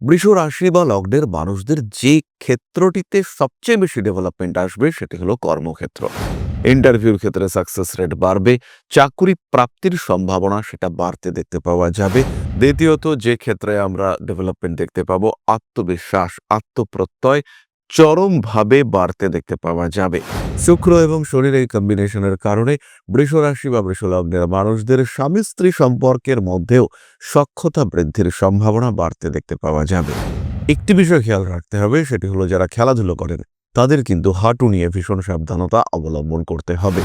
বৃষ রাশি বা লগ্নের মানুষদের যে ক্ষেত্রটিতে সবচেয়ে বেশি ডেভেলপমেন্ট আসবে সেটি হলো কর্মক্ষেত্র। ইন্টারভিউর ক্ষেত্রে সাকসেস রেট বাড়বে, চাকুরি প্রাপ্তির সম্ভাবনা সেটা বাড়তে দেখতে পাওয়া যাবে। দ্বিতীয়ত, যে ক্ষেত্রে আমরা ডেভেলপমেন্ট দেখতে পাবো, আত্মবিশ্বাস, আত্মপ্রত্যয় চরমভাবে বাড়তে দেখতে পাওয়া যাবে। শুক্র এবং শনির এই কম্বিনেশনের কারণে বৃষরাশি বা বৃষলগ্নের মানুষদের স্বামী স্ত্রী সম্পর্কের মধ্যেও সক্ষতা বৃদ্ধির সম্ভাবনা বাড়তে দেখতে পাওয়া যাবে। একটি বিষয় খেয়াল রাখতে হবে, সেটি হলো যারা খেলাধুলো করেন, তাদের কিন্তু হাঁটু নিয়ে ভীষণ সাবধানতা অবলম্বন করতে হবে।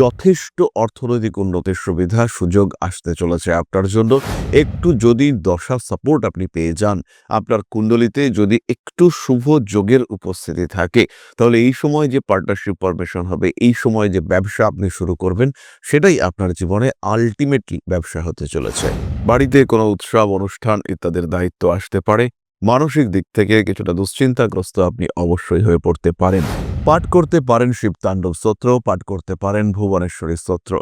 যথেষ্ট অর্থনৈতিক উন্নতির সুবিধা, সুযোগ আসতে চলেছে আপনার জন্য। একটু যদি দশা সাপোর্ট আপনি পেয়ে যান, আপনার কুণ্ডলিতে যদি একটু শুভ যোগের উপস্থিতি থাকে, তাহলে এই সময় যে পার্টনারশিপ ফরমেশন হবে, এই সময় যে ব্যবসা আপনি শুরু করবেন, সেটাই আপনার জীবনে আলটিমেটলি ব্যবসা হতে চলেছে। বাড়িতে কোনো উৎসব, অনুষ্ঠান ইত্যাদির দায়িত্ব আসতে পারে। মানসিক দিক থেকে কিছুটা দুশ্চিন্তাগ্রস্ত আপনি অবশ্যই হয়ে পড়তে পারেন। পাঠ করতে পারেন শিবতাণ্ডব স্তোত্র পাঠ করতে পারেন ভুবনেশ্বরী স্তোত্র।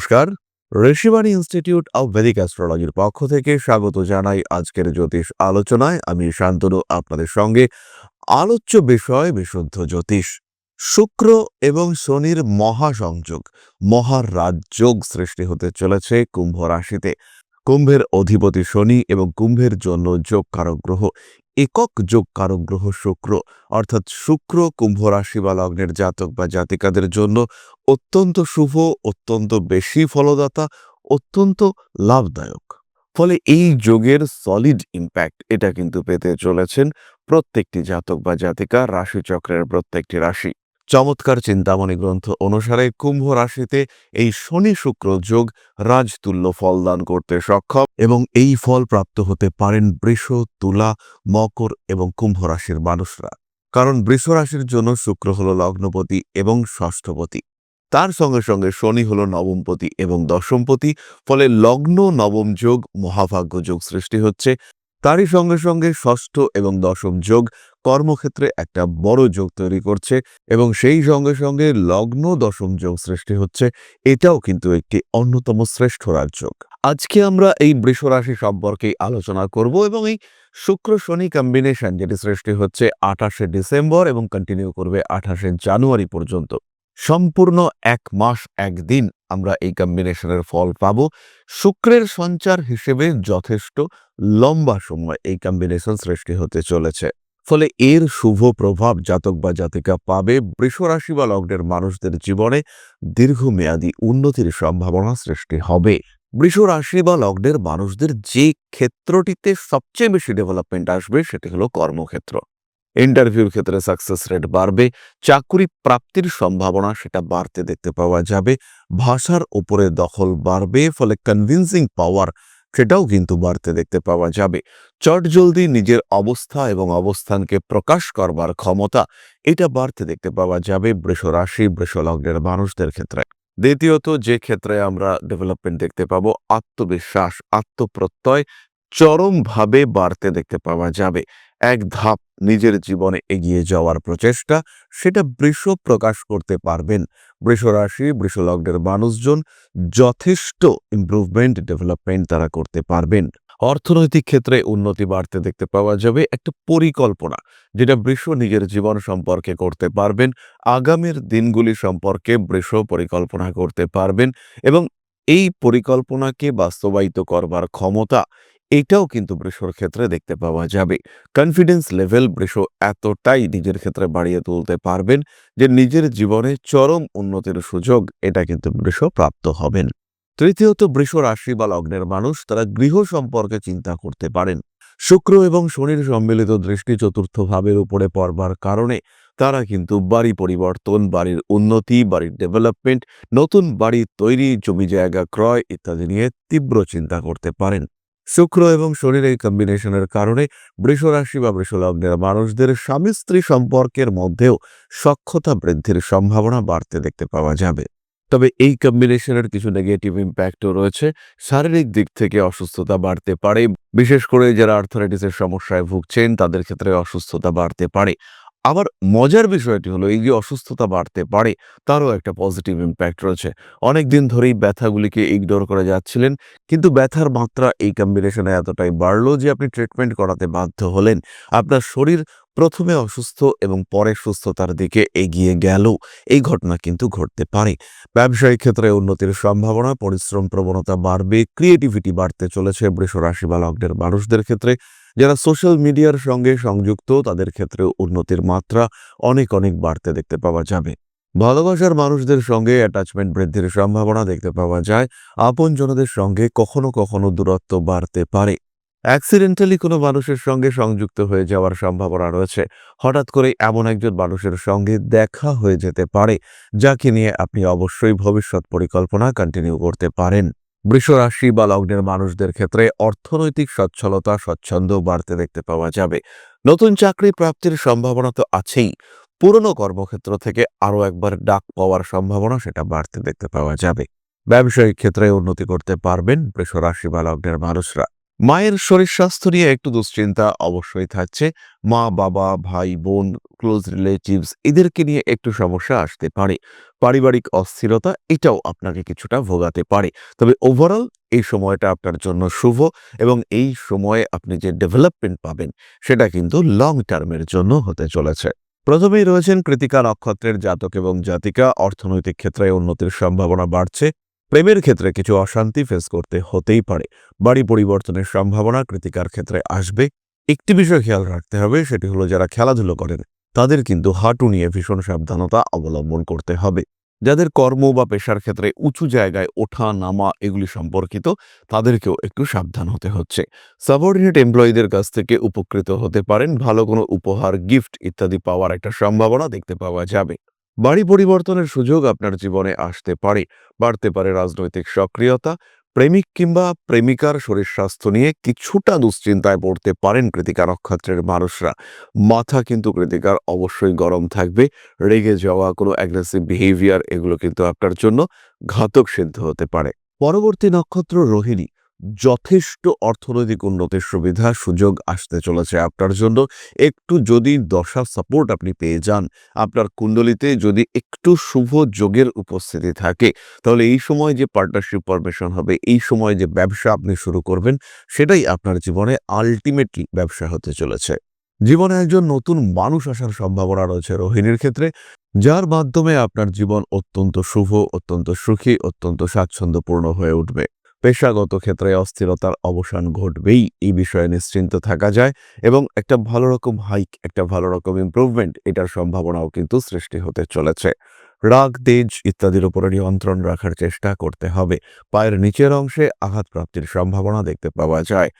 নমস্কার। ঋষিবাণী ইনস্টিটিউট অব ভেদিক অ্যাস্ট্রোলজির পক্ষ থেকে স্বাগত জানাই আজকের জ্যোতিষ আলোচনায়। আমি শান্তনু, আপনাদের সঙ্গে আলোচ্য বিষয় বিশুদ্ধ জ্যোতিষ। শুক্র এবং শনির মহাসংযোগ, মহারাজযোগ সৃষ্টি হতে চলেছে কুম্ভ রাশিতে। কুম্ভের অধিপতি শনি এবং কুম্ভের জন্য যোগ কারক গ্রহ একক যোগ কারক গ্রহ শুক্র, অর্থাৎ শুক্র কুম্ভ রাশি বা লগ্নের জাতক বা জাতিকাদের জন্য অত্যন্ত শুভ, অত্যন্ত বেশি ফলদাতা, অত্যন্ত লাভদায়ক। ফলে এই যোগের সলিড ইম্প্যাক্ট এটা কিন্তু পেতে চলেছেন প্রত্যেকটি জাতক বা জাতিকা রাশিচক্রের প্রত্যেকটি রাশি। চমৎকার চিন্তামণি গ্রন্থ অনুসারে কুম্ভ রাশিতে এই শনি শুক্র যোগ রাজতুল্য ফল দান করতে সক্ষম এবং এই ফল প্রাপ্ত হতে পারেন বৃষ, তুলা, মকর এবং কুম্ভ রাশির মানুষরা। কারণ বৃষ রাশির জন্য শুক্র হল লগ্নপতি এবং ষষ্ঠপতি। তার সঙ্গে সঙ্গে শনি হল নবমপতি এবং দশমপতি। ফলে লগ্ন, নবম যোগ, মহাভাগ্য যোগ সৃষ্টি হচ্ছে। তারই সঙ্গে সঙ্গে ষষ্ঠ এবং দশম যোগ কর্মক্ষেত্রে একটা বড় যোগ তৈরি করছে এবং সেই সঙ্গে সঙ্গে লগ্ন দশম যোগ সৃষ্টি হচ্ছে। এটাও কিন্তু একটি অন্যতম শ্রেষ্ঠ রাজযোগ আজকে আমরা এই বৃষ রাশি সম্পর্কে আলোচনা করব এবং এই শুক্র শনি কম্বিনেশন যেটি সৃষ্টি হচ্ছে আঠাশে ডিসেম্বর এবং কন্টিনিউ করবে আঠাশে জানুয়ারি পর্যন্ত। সম্পূর্ণ এক মাস একদিন আমরা এই কম্বিনেশনের ফল পাব। শুক্রের সঞ্চার হিসেবে যথেষ্ট লম্বা সময় এই কম্বিনেশন সৃষ্টি হতে চলেছে। ফলে এর শুভ প্রভাব জাতক বা জাতিকা পাবে বৃষরাশি বা লগ্নের মানুষদের জীবনে দীর্ঘমেয়াদী উন্নতির সম্ভাবনা সৃষ্টি হবে। বৃষ রাশি বা লগ্নের মানুষদের যে ক্ষেত্রটিতে সবচেয়ে বেশি ডেভেলপমেন্ট আসবে সেটি হলো কর্মক্ষেত্র। ইন্টারভিউর ক্ষেত্রে সাকসেস রেট বাড়বে, চাকরি প্রাপ্তির সম্ভাবনা সেটা বাড়তে দেখতে পাওয়া যাবে, ভাষার উপরে দখল বাড়বে, ফলে কনভিন্সিং পাওয়ার সেটাও কিন্তু বাড়তে দেখতে পাওয়া যাবে। চটজলদি নিজের অবস্থা এবং অবস্থানকে প্রকাশ করবার ক্ষমতা, এটা বাড়তে দেখতে পাওয়া যাবে বৃষ রাশি বৃষ লগ্নের মানুষদের ক্ষেত্রে। দ্বিতীয়ত, যে ক্ষেত্রে আমরা ডেভেলপমেন্ট দেখতে পাবো, আত্মবিশ্বাস, আত্মপ্রত্যয় চরমভাবে বাড়তে দেখতে পাওয়া যাবে। এক ধাপ নিজের জীবনে এগিয়ে যাওয়ার প্রচেষ্টা, সেটা বৃষ প্রকাশ করতে পারবেন। বৃষ রাশি, বৃষ লগ্নের মানুষজন যথেষ্ট ইমপ্রুভমেন্ট ডেভেলপমেন্ট তারা করতে পারবেন। অর্থনৈতিক ক্ষেত্রে উন্নতি বাড়তে দেখতে পাওয়া যাবে একটা পরিকল্পনা, যেটা বৃষ নিজের জীবন সম্পর্কে করতে পারবেন, আগামীর দিনগুলি সম্পর্কে বৃষ পরিকল্পনা করতে পারবেন এবং এই পরিকল্পনাকে বাস্তবায়িত করবার ক্ষমতা এটাও কিন্তু বৃষর ক্ষেত্রে দেখতে পাওয়া যাবে। কনফিডেন্স লেভেল বৃষ এতটাই নিজের ক্ষেত্রে বাড়িয়ে তুলতে পারবেন যে নিজের জীবনে চরম উন্নতির সুযোগ এটা কিন্তু বৃষ প্রাপ্ত হবেন। তৃতীয়ত বৃষ রাশি বা লগ্নের মানুষ তারা গৃহ সম্পর্কে চিন্তা করতে পারেন। শুক্র এবং শনির সম্মিলিত দৃষ্টি চতুর্থ ভাবের উপরে পড়বার কারণে তারা কিন্তু বাড়ি পরিবর্তন, বাড়ির উন্নতি, বাড়ির ডেভেলপমেন্ট নতুন বাড়ি তৈরি, জমি জায়গা ক্রয় ইত্যাদি নিয়ে তীব্র চিন্তা করতে পারেন। শুক্র এবং শনির এই কম্বিনেশনের কারণে বৃষ রাশি বা বৃষ লগ্নের মানুষদের স্বামী স্ত্রী সম্পর্কের মধ্যেও সক্ষতা বৃদ্ধির সম্ভাবনা বাড়তে দেখতে পাওয়া যাবে। তবে এই কম্বিনেশনের কিছু নেগেটিভ ইম্প্যাক্টও রয়েছে। শারীরিক দিক থেকে অসুস্থতা বাড়তে পারে। বিশেষ করে যারা আর্থারাইটিসের সমস্যায় ভুগছেন, তাদের ক্ষেত্রে অসুস্থতা বাড়তে পারে। আবার মজার বিষয়টি হলো, এই যে অসুস্থতা বাড়তে পারে, তারও একটা পজিটিভ ইম্প্যাক্ট রয়েছে। অনেক দিন ধরেই ব্যথাগুলিকে ইগনোর করে যাচ্ছিলেন, কিন্তু ব্যথার মাত্রা এই কম্বিনেশনে এতটাই বাড়লো যে আপনি ট্রিটমেন্ট করাতে বাধ্য হলেন। আপনার শরীর প্রথমে অসুস্থ এবং পরে সুস্থতার দিকে এগিয়ে গেল। এই ঘটনা কিন্তু ঘটতে পারে। ব্যবসায়িক ক্ষেত্রে উন্নতির সম্ভাবনা, পরিশ্রম প্রবণতা বাড়বে ক্রিয়েটিভিটি বাড়তে চলেছে বৃষ রাশি বা লগ্নের মানুষদের ক্ষেত্রে। যারা সোশ্যাল মিডিয়ার সঙ্গে সংযুক্ত, তাদের ক্ষেত্রে উন্নতির মাত্রা অনেক অনেক বাড়তে দেখতে পাওয়া যাবে। ভালোবাসার মানুষদের সঙ্গে অ্যাটাচমেন্ট বৃদ্ধির সম্ভাবনা দেখতে পাওয়া যায়। আপনজনদের সঙ্গে কখনো কখনো দূরত্ব বাড়তে পারে। অ্যাক্সিডেন্টালি কোনো মানুষের সঙ্গে সংযুক্ত হয়ে যাওয়ার সম্ভাবনা রয়েছে। হঠাৎ করে এমন একজন মানুষের সঙ্গে দেখা হয়ে যেতে পারে, যাকে নিয়ে আপনি অবশ্যই ভবিষ্যৎ পরিকল্পনা কন্টিনিউ করতে পারেন। বৃষ রাশি বা লগ্নের মানুষদের ক্ষেত্রে অর্থনৈতিক সচ্ছলতা, স্বচ্ছন্দ বাড়তে দেখতে পাওয়া যাবে। নতুন চাকরি প্রাপ্তির সম্ভাবনা তো আছেই। পুরনো কর্মক্ষেত্র থেকে আরও একবার ডাক পাওয়ার সম্ভাবনা সেটা বাড়তে দেখতে পাওয়া যাবে। ব্যবসায়িক ক্ষেত্রে উন্নতি করতে পারবেন বৃষরাশি বা লগ্নের মানুষরা। মায়ের শরীর স্বাস্থ্য নিয়ে একটু দুশ্চিন্তা অবশ্যই থাকছে। মা, বাবা, ভাই, বোন ক্লোজ রিলেটিভস এদেরকে নিয়ে একটু সমস্যা আসতে পারে। পারিবারিক অস্থিরতা এটাও আপনাকে কিছুটা ভোগাতে পারে। তবে ওভারঅল এই সময়টা আপনার জন্য শুভ এবং এই সময়ে আপনি যে ডেভেলপমেন্ট পাবেন সেটা কিন্তু লং টার্মের জন্য হতে চলেছে। প্রথমেই রয়েছেন কৃতিকা নক্ষত্রের জাতক এবং জাতিকা। অর্থনৈতিক ক্ষেত্রে উন্নতির সম্ভাবনা বাড়ছে। প্রেমের ক্ষেত্রে কিছু অশান্তি ফেস করতে হতেই পারে। বাড়ি পরিবর্তনের সম্ভাবনা কৃতিকার ক্ষেত্রে আসবে। একটি বিষয় খেয়াল রাখতে হবে, সেটি হলো যারা খেলাধুলো করেন, তাদের কিন্তু হাঁটু নিয়ে ভীষণ সাবধানতা অবলম্বন করতে হবে। যাদের কর্ম বা পেশার ক্ষেত্রে উঁচু জায়গায় ওঠা, নামা এগুলি সম্পর্কিত, তাদেরকেও একটু সাবধান হতে হচ্ছে। সাবঅর্ডিনেট এমপ্লয়ীদের কাছ থেকে উপকৃত হতে পারেন। ভালো কোনো উপহার গিফট ইত্যাদি পাওয়ার একটা সম্ভাবনা দেখতে পাওয়া যাবে। বাড়ি পরিবর্তনের সুযোগ আপনার জীবনে আসতে পারে। বাড়তে পারে রাজনৈতিক সক্রিয়তা, প্রেমিক কিংবা প্রেমিকার শরীর স্বাস্থ্য নিয়ে কিছুটা দুশ্চিন্তায় পড়তে পারেন কৃতিকা নক্ষত্রের মানুষরা। মাথা কিন্তু কৃতিকার অবশ্যই গরম থাকবে। রেগে যাওয়া, কোনো অ্যাগ্রেসিভ বিহেভিয়ার এগুলো কিন্তু আপনার জন্য ঘাতক সিদ্ধ হতে পারে। পরবর্তী নক্ষত্র রোহিণী। যথেষ্ট অর্থনৈতিক উন্নতির সুবিধা, সুযোগ আসতে চলেছে আপনার জন্য। একটু যদি দশা সাপোর্ট আপনি পেয়ে যান, আপনার কুণ্ডলিতে যদি একটু শুভ যোগের উপস্থিতি থাকে, তাহলে এই সময় যে পার্টনারশিপ ফরমেশন হবে, এই সময় যে ব্যবসা আপনি শুরু করবেন, সেটাই আপনার জীবনে আলটিমেটলি ব্যবসা হতে চলেছে। জীবনে একজন নতুন মানুষ আসার সম্ভাবনা রয়েছে রোহিণীর ক্ষেত্রে, যার মাধ্যমে আপনার জীবন অত্যন্ত শুভ, অত্যন্ত সুখী, অত্যন্ত স্বাচ্ছন্দ্যপূর্ণ হয়ে উঠবে। পেশাগত ক্ষেত্রে অস্থিরতার অবসান ঘটবেই। এই বিষয়ে নিশ্চিন্ত থাকা যায় এবং একটা ভালো রকম হাইক একটা ভালো রকম ইমপ্রুভমেন্ট এটার সম্ভাবনাও কিন্তু সৃষ্টি হতে চলেছে। রাগ, তেজ ইত্যাদির উপরে নিয়ন্ত্রণ রাখার চেষ্টা করতে হবে। পায়ের নিচের অংশে আঘাত প্রাপ্তির সম্ভাবনা দেখতে পাওয়া যায়।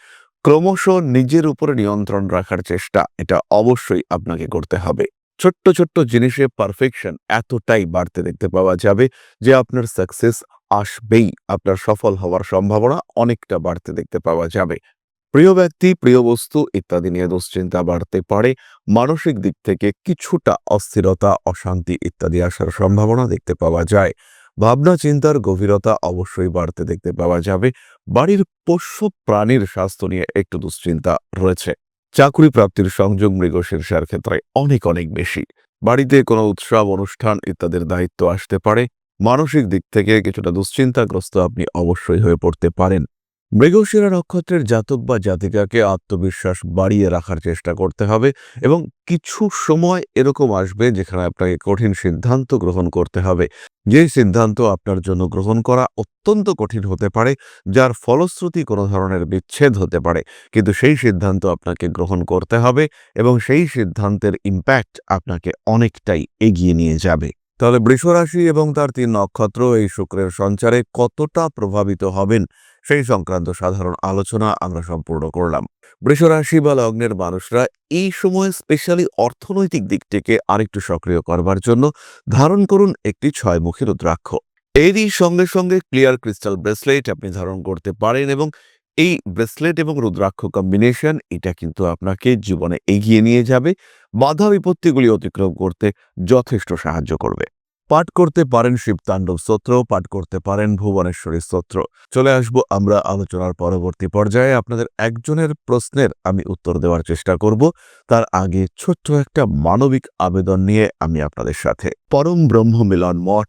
ক্রমশ নিজের উপরে নিয়ন্ত্রণ রাখার চেষ্টা, এটা অবশ্যই আপনাকে করতে হবে। ছোট্ট ছোট্ট জিনিসে পারফেকশন এতটাই বাড়তে দেখতে পাওয়া যাবে যে আপনার সাকসেস আসবেই। আপনার সফল হওয়ার সম্ভাবনা অনেকটা বাড়তে দেখতে পাওয়া যাবে। প্রিয় ব্যক্তি, প্রিয় বস্তু ইত্যাদি নিয়ে দুশ্চিন্তা বাড়তে পারে। মানসিক দিক থেকে কিছুটা অস্থিরতা, অশান্তি ইত্যাদি আসার সম্ভাবনা দেখতে পাওয়া যায়। ভাবনা, চিন্তার গভীরতা অবশ্যই বাড়তে দেখতে পাওয়া যাবে। বাড়ির পোষ্য প্রাণীর স্বাস্থ্য নিয়ে একটু দুশ্চিন্তা রয়েছে। চাকরি প্রাপ্তির সংযোগ মৃগশীর্ষার ক্ষেত্রে অনেক অনেক বেশি। বাড়িতে কোনো উৎসব, অনুষ্ঠান ইত্যাদির দায়িত্ব আসতে পারে। মানসিক দিক থেকে কিছুটা দুশ্চিন্তাগ্রস্ত আপনি অবশ্যই হয়ে পড়তে পারেন। মৃগশিরা নক্ষত্রের জাতক বা জাতিকাকে আত্মবিশ্বাস বাড়িয়ে রাখার চেষ্টা করতে হবে এবং কিছু সময় এরকম আসবে যেখানে আপনাকে কঠিন সিদ্ধান্ত গ্রহণ করতে হবে। যে সিদ্ধান্ত আপনার জন্য গ্রহণ করা অত্যন্ত কঠিন হতে পারে, যার ফলশ্রুতি কোনো ধরনের বিচ্ছেদ হতে পারে। কিন্তু সেই সিদ্ধান্ত আপনাকে গ্রহণ করতে হবে এবং সেই সিদ্ধান্তের ইম্প্যাক্ট আপনাকে অনেকটাই এগিয়ে নিয়ে যাবে। তাহলে বৃষরাশি এবং তার তিন নক্ষত্র এই শুক্রের সঞ্চারে কতটা প্রভাবিত হবেন? সেই সংক্রান্ত সাধারণ আলোচনা আমরা সম্পূর্ণ করলাম। বৃষরাশি বা লগ্নের মানুষরা এই সময় স্পেশালি অর্থনৈতিক দিকটিকে আরেকটু সক্রিয় করবার জন্য ধারণ করুন একটি ছয়মুখী রুদ্রাক্ষ। এরই সঙ্গে সঙ্গে ক্লিয়ার ক্রিস্টাল ব্রেসলেট আপনি ধারণ করতে পারেন এবং এই ব্রেসলেট এবং রুদ্রাক্ষ কম্বিনেশন এটা কিন্তু আপনাকে জীবনে এগিয়ে নিয়ে যাবে। বাধা বিপত্তিগুলি অতিক্রম করতে যথেষ্ট সাহায্য করবে। পাঠ করতে পারেন শিবতাণ্ডব স্তোত্র, পাঠ করতে পারেন ভুবনেশ্বরী স্তোত্র। চলে আসব আমরা আলোচনার পরবর্তী পর্যায়ে। আপনাদের একজনের প্রশ্নের আমি উত্তর দেওয়ার চেষ্টা করব। তার আগে ছোট্ট একটা মানবিক আবেদন নিয়ে আমি আপনাদের সাথে। পরম ব্রহ্ম মিলন মঠ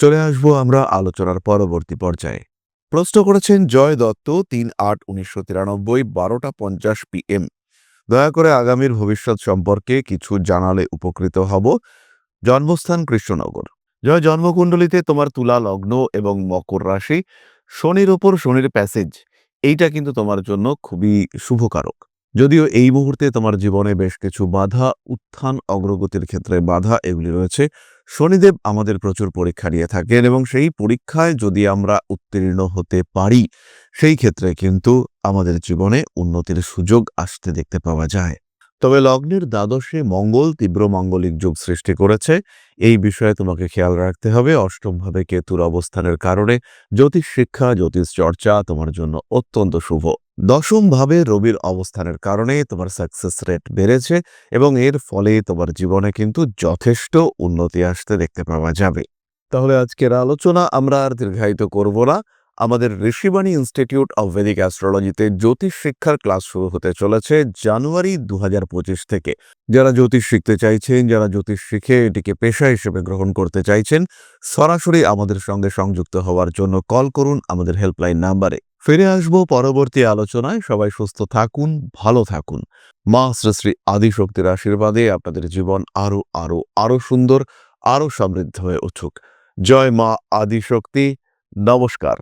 চলে আসব আমরা আলোচনার পরবর্তী পর্যায়ে। প্রশ্ন করেছেন জয় দত্ত, তিন আট উনিশশো তিরানব্বই, বারোটা পঞ্চাশ পিএম। দয়া করে আগামীর ভবিষ্যৎ সম্পর্কে কিছু জানালে উপকৃত হব। জন্মস্থান কৃষ্ণনগর। জয় জন্মকুণ্ডলিতে তোমার তুলা লগ্ন এবং মকর রাশি, শনির ওপর শনির প্যাসেজ, এইটা কিন্তু তোমার জন্য খুবই শুভকারক। যদিও এই মুহূর্তে তোমার জীবনে বেশ কিছু বাধা, উত্থান, অগ্রগতির ক্ষেত্রে বাধা এগুলি রয়েছে। শনিদেব আমাদের প্রচুর পরীক্ষা নিয়ে থাকেন এবং সেই পরীক্ষায় যদি আমরা উত্তীর্ণ হতে পারি, সেই ক্ষেত্রে কিন্তু আমাদের জীবনে উন্নতির সুযোগ আসতে দেখতে পাওয়া যায়। তবে লগ্নের দ্বাদশে মঙ্গল, তীব্র মাঙ্গলিক যুগ সৃষ্টি করেছে। এই বিষয়ে তোমাকে খেয়াল রাখতে হবে। অষ্টমভাবে কেতুর অবস্থানের কারণে জ্যোতিষ শিক্ষা, জ্যোতিষ চর্চা তোমার জন্য অত্যন্ত শুভ। দশম ভাবে রবির অবস্থানের কারণে তোমার সাকসেস রেট বেড়েছে এবং এর ফলে তোমার জীবনে কিন্তু যথেষ্ট উন্নতি আসতে দেখতে পাওয়া যাবে। তাহলে আজকের আলোচনা আমরা আর দীর্ঘায়িত করব না। আমাদের ঋষিবাণী ইনস্টিটিউট অব ভেদিক অ্যাস্ট্রোলজিতে জ্যোতিষ শিক্ষার ক্লাস শুরু হতে চলেছে জানুয়ারি দু হাজার পঁচিশ থেকে। যারা জ্যোতিষ শিখতে চাইছেন, যারা জ্যোতিষ শিখে এটিকে পেশা হিসেবে গ্রহণ করতে চাইছেন, সরাসরি আমাদের সঙ্গে সংযুক্ত হওয়ার জন্য কল করুন আমাদের হেল্পলাইন নাম্বারে ফিরে আসব পরবর্তী আলোচনায়। সবাই সুস্থ থাকুন, ভালো থাকুন। মা শ্রী আদিশক্তির আশীর্বাদে আপনাদের জীবন আরও আরও আরও সুন্দর আরও সমৃদ্ধ হয়ে উঠুক। জয় মা আদিশক্তি। নমস্কার।